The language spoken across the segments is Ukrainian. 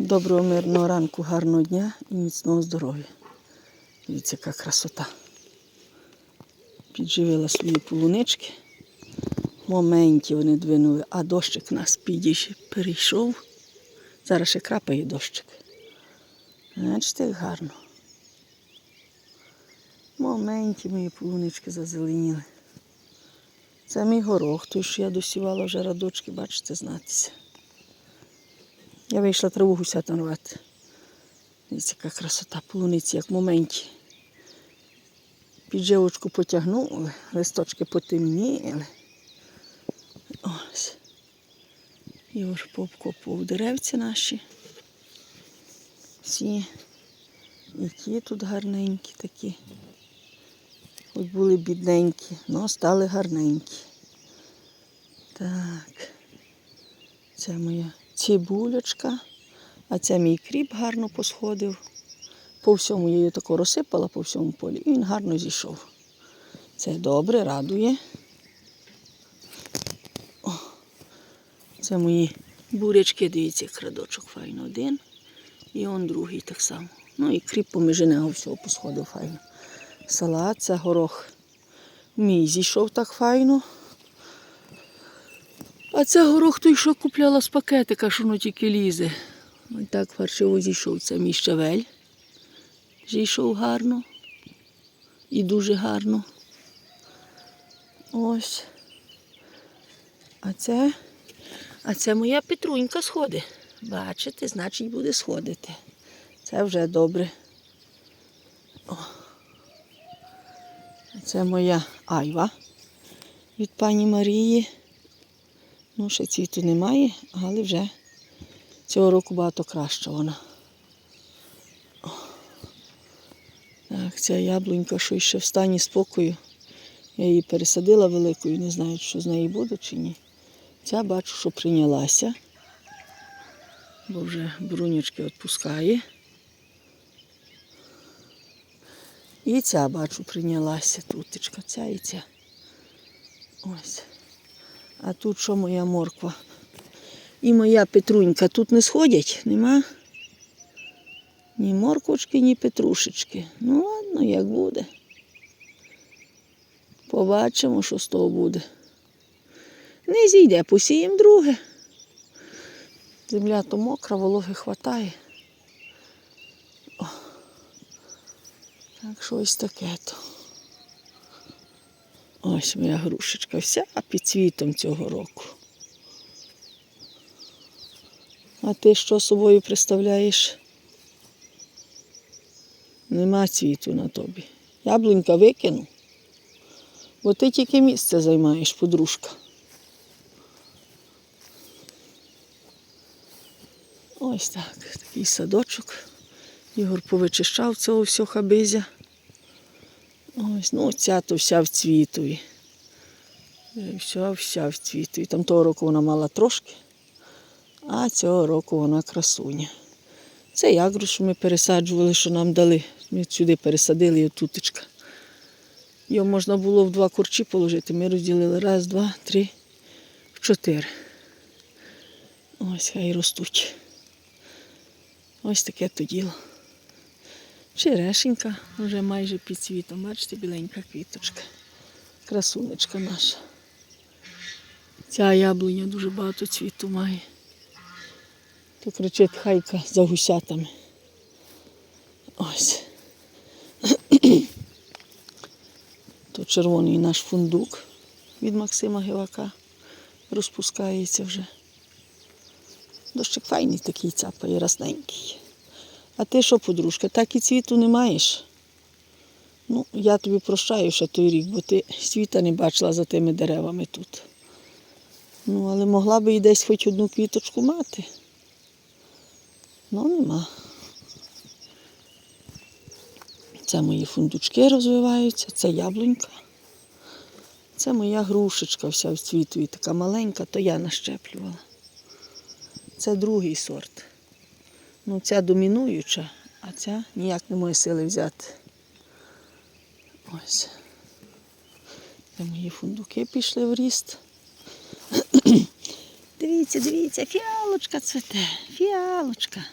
Доброго мирного ранку, гарного дня і міцного здоров'я. Дивіться, яка красота. Підживила свої полунички. В моменті вони двинули, а дощик нас підійшов, перейшов. Зараз ще крапає дощик. Бачите, як гарно. В моменті мої полунички зазеленіли. Це мій горох, той, що я досівала вже радочки, бачите, знатися. Я вийшла траву гусята рвати. Дивіться, яка красота полуниці, як в моменті. Підживочку потягнули, листочки потемніли. Ось. І ось пообкопував деревці наші. Всі. І ті тут гарненькі такі. Хоч були бідненькі, але стали гарненькі. Так. Це моя цибулечка, а це мій кріп гарно посходив. По всьому я її тако розсипала по всьому полі, і він гарно зійшов. Це добре, радує. О, це мої бурячки, дивіться, як радочок файно один. І он другий так само. Ну і кріп поміж всього посходив файно. Салат, це горох. Мій зійшов так файно. А це горох той, що купляла з пакетика, що воно тільки лізе. Ось так фаршиво зійшов. Це мій щавель. Зійшов гарно. І дуже гарно. Ось. А це, а це моя петрунька сходить. Бачите, значить буде сходити. Це вже добре. О. Це моя айва від пані Марії. Ну, ще цвіту немає, але вже цього року багато краща вона. Так, ця яблунька, що ще в стані спокою. Я її пересадила великою, не знаю, що з неї буде чи ні. Ця бачу, що прийнялася, бо вже брунячки відпускає. І ця бачу прийнялася тутечка, ця і ця. Ось. А тут що моя морква? І моя петрунька тут не сходять, нема? Ні морквочки, ні петрушечки. Ну ладно, як буде. Побачимо, що з того буде. Не зійде, посіємо друге. Земля то мокра, вологи хватає. О. Так що ось таке то. Ось моя грушечка вся під цвітом цього року. А ти що собою представляєш? Нема цвіту на тобі. Яблунька викину, бо ти тільки місце займаєш, подружка. Ось так, такий садочок. Ігор повичищав цього всього хабизя. Ось, ну ця то вся в цвітові. Е, Вся, вся в цвітові. Там того року вона мала трошки, а цього року вона красуня. Це ягру, що ми пересаджували, що нам дали. Ми сюди пересадили його тутечка. Його можна було в два курчі положити. Ми розділили раз, два, три, чотири. Ось хай ростуть. Ось таке то діло. Черешенька вже майже під цвітом. Бачите, біленька квіточка. Красунечка наша. Ця яблуня дуже багато цвіту має. То кричить хайка за гусятами. Ось. То червоний наш фундук від Максима Гивака розпускається вже. Дощик файний такий цяпає, расненький. А ти що, подружка, так і цвіту не маєш? Ну, я тобі прощаю ще той рік, бо ти світа не бачила за тими деревами тут. Ну, але могла би і десь хоч одну квіточку мати. Ну, нема. Це мої фундучки розвиваються, це яблунька. Це моя грушечка вся в цвіту і така маленька, то я нащеплювала. Це другий сорт. Ну, ця домінуюча, а ця ніяк не має сили взяти. Ось. Це мої фундуки пішли в ріст. Дивіться, дивіться, фіалочка цвете, фіалочка.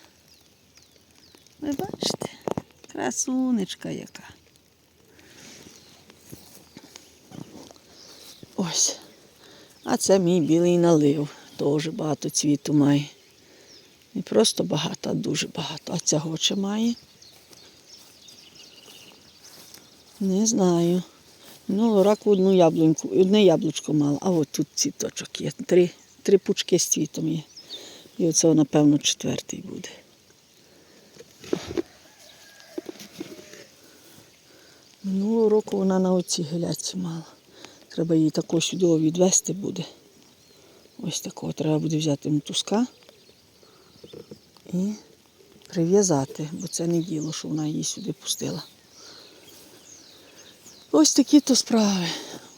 Ви бачите? Красунечка яка. Ось. А це мій білий налив. Теж багато цвіту має. Не просто багато, а дуже багато. А цього чи має? Не знаю. Минулого року одну яблуньку, одне яблучко мала, а от тут цвіточок є. Три, три пучки з цвітом є. І оце, напевно, четвертий буде. Минулого року вона на оцій геляці мала. Треба її також сюди відвести буде. Ось такого треба буде взяти мотузка і прив'язати, бо це не діло, що вона її сюди пустила. Ось такі то справи.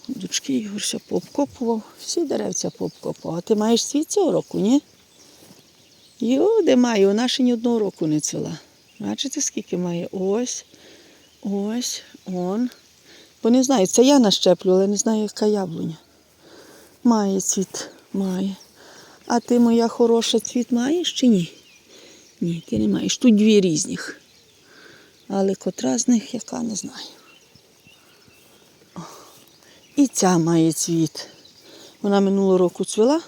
Дочки Ігорся пообкопував, всі деревця пообкопував. А ти маєш світ цього року, ні? Йо, де маю, вона ще ні одного року не цвіла. Бачите, скільки має? Ось, ось, он. Бо не знаю, це я нащеплю, але не знаю, яка яблуня. Має цвіт, має. А ти, моя хороша, цвіт маєш чи ні? Ні, ти не маєш. Тут дві різних. Але котра з них, яка не знаю. О, І ця має цвіт. Вона минулого року цвіла.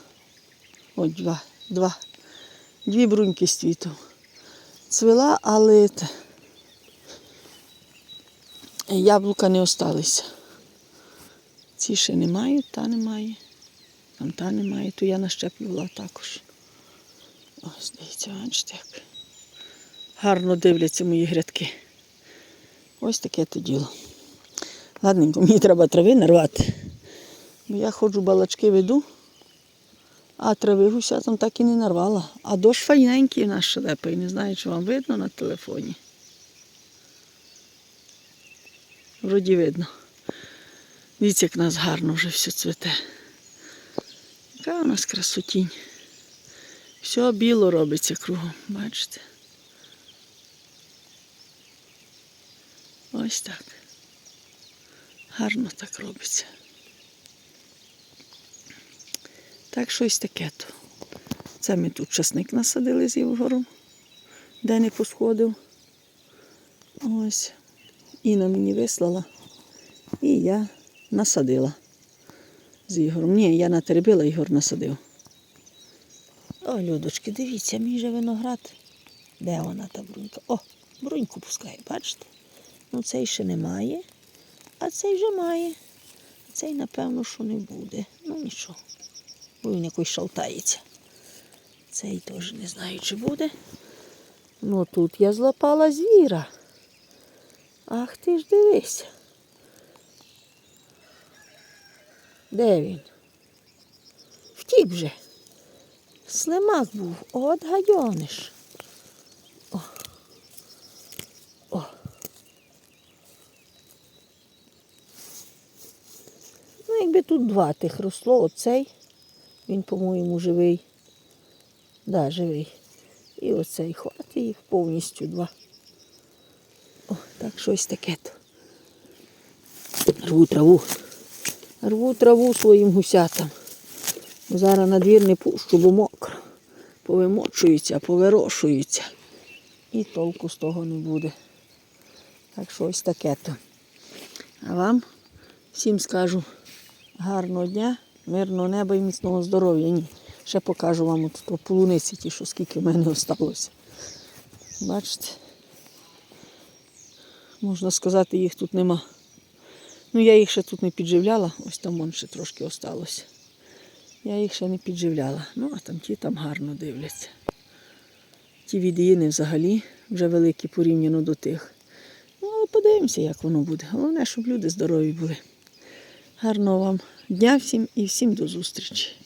Ось два, два. Дві бруньки з цвітом. Цвіла, але те, яблука не осталися. Ці ще не мають, та немає. Там та немає, то я нащеплювала також. Ось, дивіться, бачите, як гарно дивляться мої грядки. Ось таке то діло. Ладненько, мені треба трави нарвати. Бо я ходжу, балачки веду, а трави гуся там так і не нарвала. А дощ файненький наш шелепий. Не знаю, чи вам видно на телефоні. Вроді видно. Дивіться, як нас гарно вже все цвете. Яка у нас красотінь. Все біло робиться кругом, бачите? Ось так. Гарно так робиться. Так щось таке то. Це ми тут часник насадили з Євгором, де не посходив. Ось. Інна мені вислала. І я насадила з Ігорем. Ні, я натеребила, Ігор насадив. О, Людочки, дивіться, мій же виноград. Де вона та брунька? О, бруньку пускає, бачите? Ну цей ще немає, а цей вже має. Цей, напевно, що не буде. Ну нічого. Бо він якось шалтається. Цей теж не знаю, чи буде. Ну тут я злапала звіра. Ах ти ж дивись. Де він? Втік вже. Слимак був, от гайониш. О. О. Ну, якби тут два тих росло, оцей, він, по-моєму, живий. Да, живий. І оцей хватить їх повністю два. О, так щось таке то. Рву траву. Рву траву своїм гусятам. Зараз на двір не пущу, бо. Повимочуються, повирошуються. І толку з того не буде. Так що ось таке то. А вам всім скажу гарного дня, мирного неба і міцного здоров'я. Ні. Ще покажу вам от то полуниці ті, що скільки в мене осталося. Бачите? Можна сказати, їх тут нема. Ну, я їх ще тут не підживляла, ось там вон ще трошки осталося. Я їх ще не підживляла. Ну, а там ті там гарно дивляться. Ті від'їни взагалі вже великі порівняно до тих. Ну, але подивимося, як воно буде. Головне, щоб люди здорові були. Гарного вам дня всім і всім до зустрічі.